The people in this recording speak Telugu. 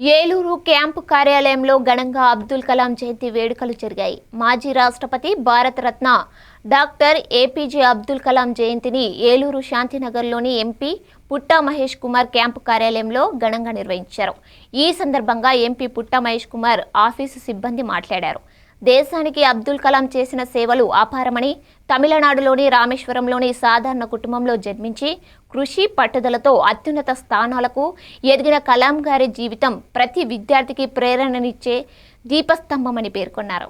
ఏలూరు క్యాంపు కార్యాలయంలో ఘనంగా అబ్దుల్ కలాం జయంతి వేడుకలు జరిగాయి. మాజీ రాష్ట్రపతి భారతరత్న డాక్టర్ ఏపీజే అబ్దుల్ కలాం జయంతిని ఏలూరు శాంతినగర్లోని ఎంపీ పుట్టా మహేష్ కుమార్ క్యాంపు కార్యాలయంలో ఘనంగా నిర్వహించారు. ఈ సందర్భంగా ఎంపీ పుట్టా మహేష్ కుమార్ ఆఫీసు సిబ్బంది మాట్లాడారు. దేశానికి అబ్దుల్ కలాం చేసిన సేవలు అపారమని తమిళనాడులోని రామేశ్వరంలోని సాధారణ కుటుంబంలో జన్మించి కృషి పట్టుదలతో అత్యున్నత స్థానాలకు ఎదిగిన కలాం గారి జీవితం ప్రతి విద్యార్థికి ప్రేరణనిచ్చే దీపస్తంభమని పేర్కొన్నారు.